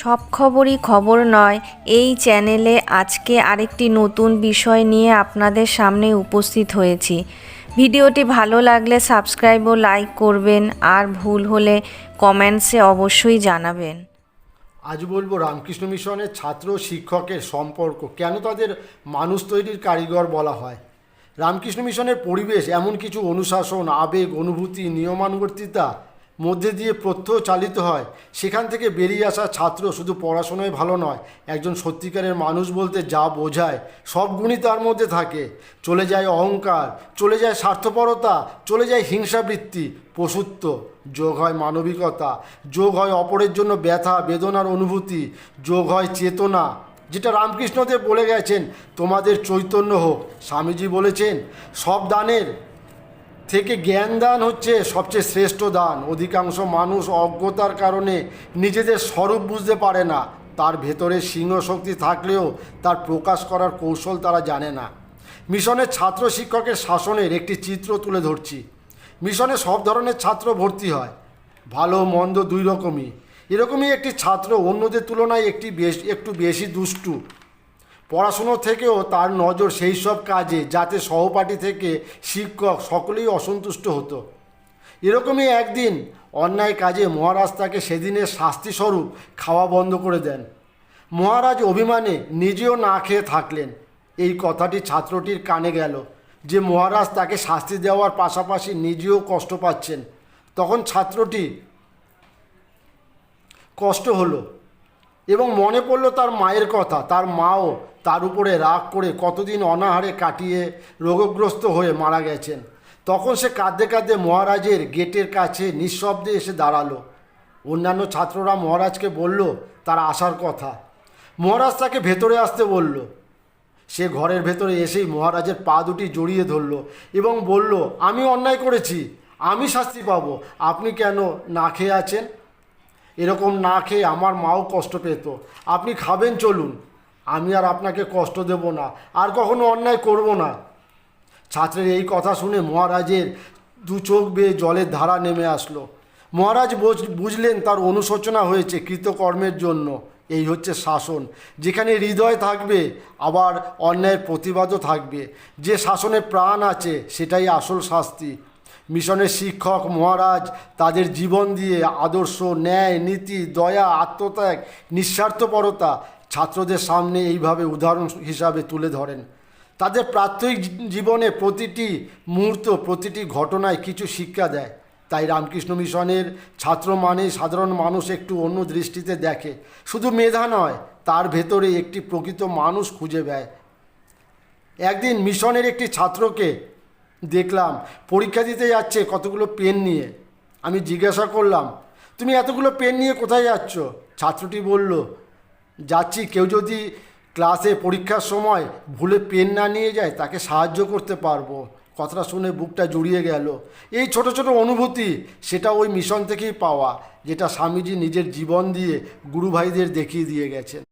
সব খবরই খবর নয়, এই চ্যানেলে আজকে আরেকটি নতুন বিষয় নিয়ে আপনাদের সামনে উপস্থিত হয়েছি। ভিডিওটি ভালো লাগলে সাবস্ক্রাইব ও লাইক করবেন আর ভুল হলে কমেন্টসে অবশ্যই জানাবেন। আজ বলব রামকৃষ্ণ মিশনের ছাত্র শিক্ষকের সম্পর্ক, কেন তাদের মানুষ তৈরির কারিগর বলা হয়? রামকৃষ্ণ মিশনের পরিবেশ এমন কিছু অনুশাসন, আবেগ, অনুভূতি, নিয়মানুবর্তিতা মধ্যে দিয়ে প্রত্যহ চালিত হয়। সেখান থেকে বেরিয়ে আসা ছাত্র শুধু পড়াশোনায় ভালো নয়, একজন সত্যিকারের মানুষ বলতে যা বোঝায়, সব গুণই তার মধ্যে থাকে। চলে যায় অহংকার, চলে যায় স্বার্থপরতা, চলে যায় হিংসাবৃত্তি পশুত্ব যোগ হয় মানবিকতা, যোগ হয় অপরের জন্য ব্যথা, বেদনার অনুভূতি, যোগ হয় চেতনা। যেটা রামকৃষ্ণদেব বলে গেছেন, তোমাদের চৈতন্য হোক। স্বামীজি বলেছেন, সব দানের থেকে জ্ঞান দান হচ্ছে সবচেয়ে শ্রেষ্ঠ দান। অধিকাংশ মানুষ অজ্ঞতার কারণে নিজেদের স্বরূপ বুঝতে পারে না। তার ভেতরে সিংহ শক্তি থাকলেও তার প্রকাশ করার কৌশল তারা জানে না। মিশনের ছাত্র শিক্ষকের শাসনের একটি চিত্র তুলে ধরছি। মিশনে সব ধরনের ছাত্র ভর্তি হয়। ভালো, মন্দ দুই রকমই। এরকমই একটি ছাত্র অন্যদের তুলনায় একটি বেশ, একটু বেশি দুষ্টু। পড়াশুনো থেকেও তার নজর সেই সব কাজে যাতে সহপাঠী থেকে শিক্ষক সকলেই অসন্তুষ্ট হতো। এরকমই একদিন অন্যায় কাজে মহারাজ তাকে সেদিনের শাস্তিস্বরূপ খাওয়া বন্ধ করে দেন। মহারাজ অভিমানে নিজেও না খেয়ে থাকলেন। এই কথাটি ছাত্রটির কানে গেল যে মহারাজ তাকে শাস্তি দেওয়ার পাশাপাশি নিজেও কষ্ট পাচ্ছেন। তখন ছাত্রটি কষ্ট হলো। এবং মনে পড়ল তার মায়ের কথা, তার মাও তার উপরে রাগ করে কতদিন অনাহারে কাটিয়ে রোগগ্রস্ত হয়ে মারা গেছেন। তখন সে কাঁদতে কাঁদতে মহারাজের গেটের কাছে নিঃশব্দে এসে দাঁড়াল। অন্যান্য ছাত্ররা মহারাজকে বলল, তার আসার কথা। মহারাজ তাকে ভেতরে আসতে বলল। সে ঘরের ভেতরে এসেই মহারাজের পা দুটি জড়িয়ে ধরল এবং বলল, আমি অন্যায় করেছি, আমি শাস্তি পাবো। আপনি কেন না খেয়ে আছেন? এরকম না খেয়ে আমার মাও কষ্ট পেত। আপনি খাবেন, চলুন। আমি আর আপনাকে কষ্ট দেব না। আর কখনো অন্যায় করব না। ছাত্রের এই কথা শুনে মহারাজের দু চোখ বেয়ে জলের ধারা নেমে আসলো। মহারাজ বুঝ- বুঝলেন তার অনুশোচনা হয়েছে কৃতকর্মের জন্য। এই হচ্ছে শাসন। যেখানে হৃদয় থাকবে, আবার অন্যায়ের প্রতিবাদও থাকবে। যে শাসনে প্রাণ আছে, সেটাই আসল শাস্তি। মিশনের শিক্ষক মহারাজ তাদের জীবন দিয়ে আদর্শ, ন্যায়, নীতি, দয়া, আত্মত্যাগ, নিঃস্বার্থপরতা ছাত্রদের সামনে এইভাবে উদাহরণ হিসাবে তুলে ধরেন। তাদের প্রাত্যহিক জীবনে প্রতিটি মুহূর্ত, প্রতিটি ঘটনায় কিছু শিক্ষা দেয়। তাই রামকৃষ্ণ মিশনের ছাত্র মানে সাধারণ মানুষ একটু অন্য দৃষ্টিতে দেখে। শুধু মেধা নয়, তার ভেতরে একটি প্রকৃত মানুষ খুঁজে দেয় একদিন মিশনের একটি ছাত্রকে দেখলাম, পরীক্ষা দিতে যাচ্ছে কতগুলো পেন নিয়ে। আমি জিজ্ঞাসা করলাম, তুমি এতগুলো পেন নিয়ে কোথায় যাচ্ছ? ছাত্রটি বলল, যাচ্ছি, কেউ যদি ক্লাসে পরীক্ষার সময় ভুলে পেন না নিয়ে যায়, তাকে সাহায্য করতে পারব। কথাটা শুনে বুকটা জুড়িয়ে গেল। এই ছোট ছোট অনুভূতি, সেটা ওই মিশন থেকেই পাওয়া, যেটা স্বামীজি নিজের জীবন দিয়ে গুরু ভাইদের দেখিয়ে দিয়ে গেছেন।